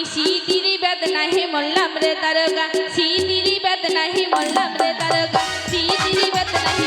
আমি সিদিরি বেদনা হে মোল্লাম রে তারগা সিদিরি বেদনা হে মোল্লাম রে তারগা সিদিরি বেদনা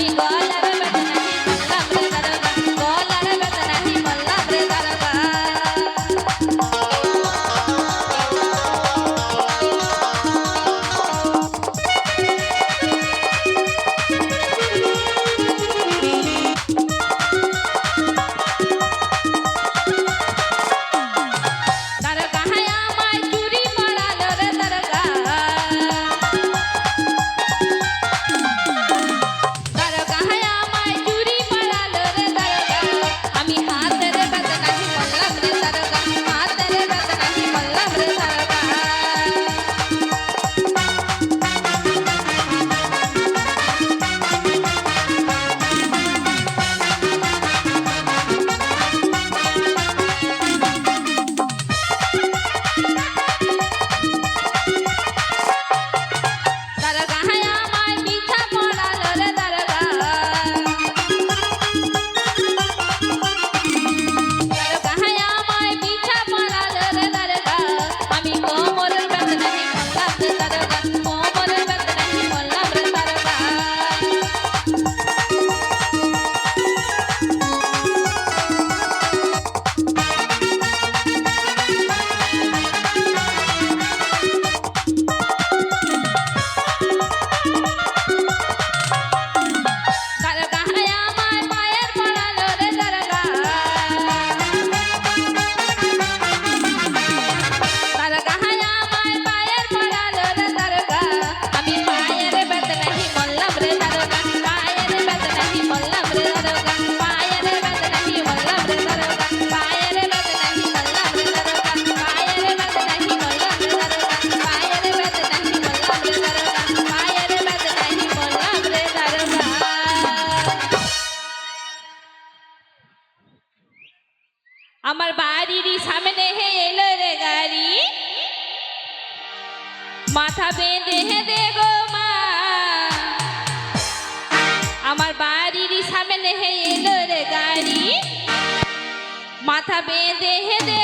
everybody. আমার বাড়ির সামনে হে এলো রে গাড়ি। মাথা বেঁধে হে দে মা। আমার বাড়ির সামনে হে এলো রে গাড়ি। মাথা বেঁধে হে দে